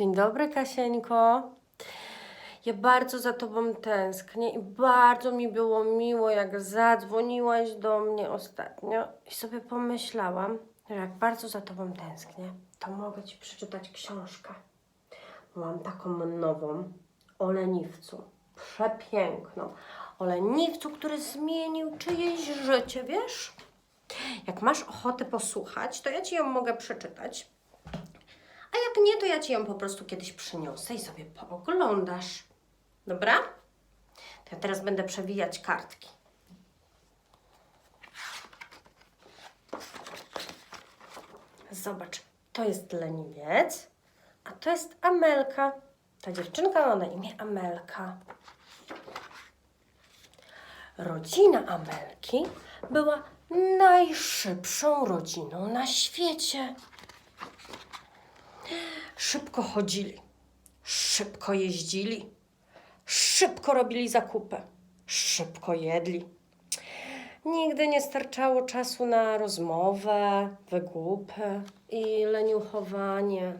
Dzień dobry, Kasieńko. Ja bardzo za tobą tęsknię i bardzo mi było miło, jak zadzwoniłaś do mnie ostatnio i sobie pomyślałam, że jak bardzo za tobą tęsknię, to mogę ci przeczytać książkę. Mam taką nową o leniwcu. Przepiękną. O leniwcu, który zmienił czyjeś życie, wiesz? Jak masz ochotę posłuchać, to ja ci ją mogę przeczytać. A jak nie, to ja ci ją po prostu kiedyś przyniosę i sobie pooglądasz. Dobra? To ja teraz będę przewijać kartki. Zobacz, to jest leniwiec, a to jest Amelka. Ta dziewczynka ma na imię Amelka. Rodzina Amelki była najszybszą rodziną na świecie. Szybko chodzili, szybko jeździli, szybko robili zakupy, szybko jedli. Nigdy nie starczało czasu na rozmowę, wygłupy i leniuchowanie.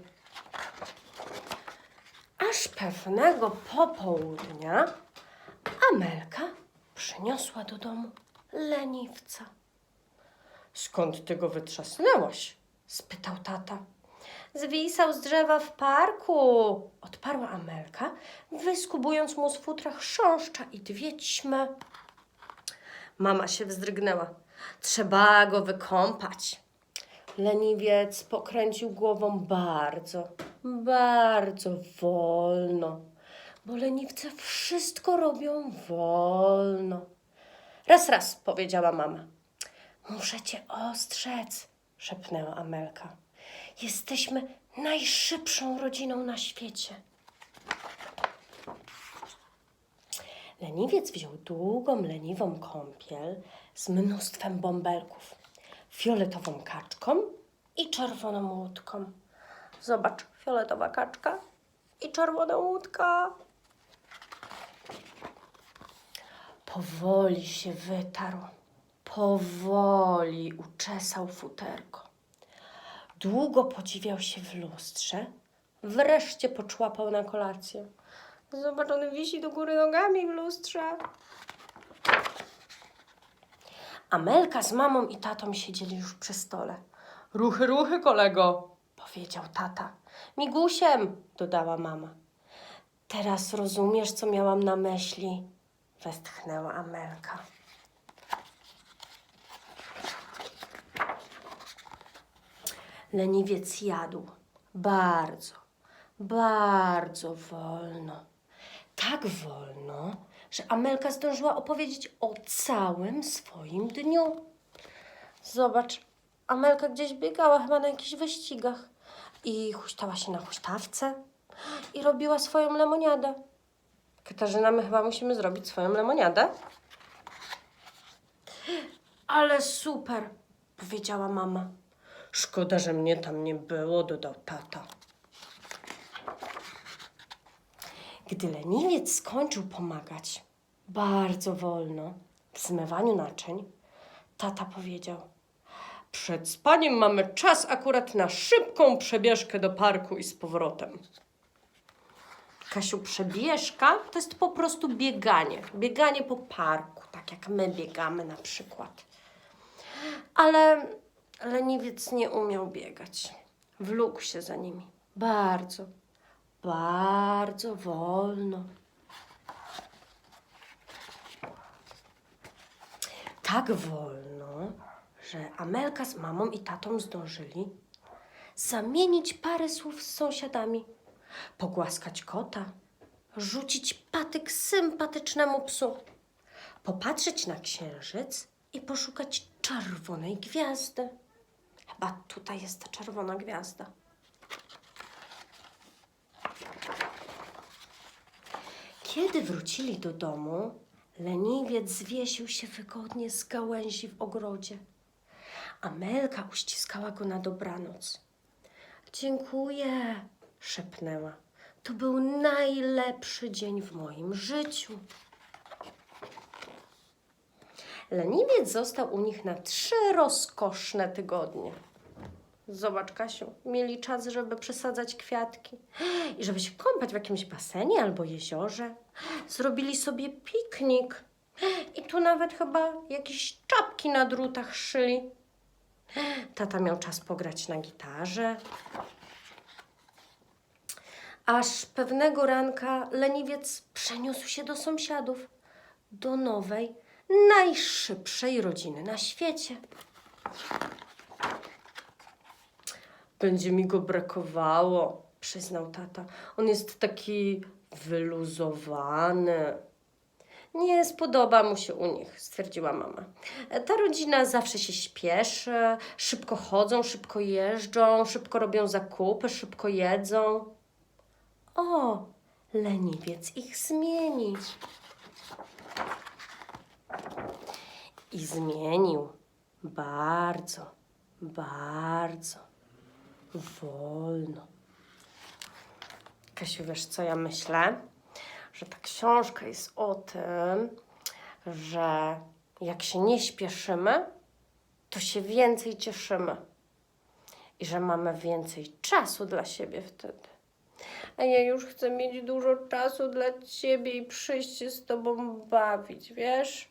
Aż pewnego popołudnia Amelka przyniosła do domu leniwca. Skąd ty go wytrzasnęłaś? spytał tata. Zwisał z drzewa w parku, odparła Amelka, wyskubując mu z futra chrząszcza i dwie ćmy. Mama się wzdrygnęła. Trzeba go wykąpać. Leniwiec pokręcił głową bardzo, bardzo wolno, bo leniwce wszystko robią wolno. Raz, raz, powiedziała mama. Muszę cię ostrzec, szepnęła Amelka. Jesteśmy najszybszą rodziną na świecie. Leniwiec wziął długą, leniwą kąpiel z mnóstwem bąbelków, fioletową kaczką i czerwoną łódką. Zobacz, fioletowa kaczka i czerwona łódka. Powoli się wytarł, powoli uczesał futerko. Długo podziwiał się w lustrze, wreszcie poczłapał na kolację. Zobacz, on wisi do góry nogami w lustrze. Amelka z mamą i tatą siedzieli już przy stole. Ruchy, ruchy, kolego, powiedział tata. Migusiem, dodała mama. Teraz rozumiesz, co miałam na myśli, westchnęła Amelka. Leniwiec jadł bardzo, bardzo wolno. Tak wolno, że Amelka zdążyła opowiedzieć o całym swoim dniu. Zobacz, Amelka gdzieś biegała chyba na jakichś wyścigach i huśtała się na huśtawce i robiła swoją lemoniadę. Katarzyna, my chyba musimy zrobić swoją lemoniadę. Ale super, powiedziała mama. Szkoda, że mnie tam nie było, dodał tata. Gdy leniwiec skończył pomagać, bardzo wolno, w zmywaniu naczyń, tata powiedział: Przed spaniem mamy czas akurat na szybką przebieżkę do parku i z powrotem. Kasiu, przebieżka to jest po prostu bieganie. Bieganie po parku, tak jak my biegamy na przykład. Ale leniwiec nie umiał biegać. Wlókł się za nimi. Bardzo, bardzo wolno. Tak wolno, że Amelka z mamą i tatą zdążyli zamienić parę słów z sąsiadami, pogłaskać kota, rzucić patyk sympatycznemu psu, popatrzeć na księżyc i poszukać czerwonej gwiazdy. Chyba tutaj jest ta czerwona gwiazda. Kiedy wrócili do domu, leniwiec zwiesił się wygodnie z gałęzi w ogrodzie. Amelka uściskała go na dobranoc. Dziękuję, szepnęła. To był najlepszy dzień w moim życiu. Leniwiec został u nich na trzy rozkoszne tygodnie. Zobacz, Kasiu, mieli czas, żeby przesadzać kwiatki i żeby się kąpać w jakimś basenie albo jeziorze. Zrobili sobie piknik i tu nawet chyba jakieś czapki na drutach szyli. Tata miał czas pograć na gitarze. Aż pewnego ranka leniwiec przeniósł się do sąsiadów, do nowej, najszybszej rodziny na świecie. Będzie mi go brakowało, przyznał tata. On jest taki wyluzowany. Nie spodoba mu się u nich, stwierdziła mama. Ta rodzina zawsze się śpieszy, szybko chodzą, szybko jeżdżą, szybko robią zakupy, szybko jedzą. O, leniwiec ich zmieni. I zmienił bardzo, bardzo wolno. Kasiu, wiesz co ja myślę? Że ta książka jest o tym, że jak się nie śpieszymy, to się więcej cieszymy. I że mamy więcej czasu dla siebie wtedy. A ja już chcę mieć dużo czasu dla ciebie i przyjść się z tobą bawić, wiesz?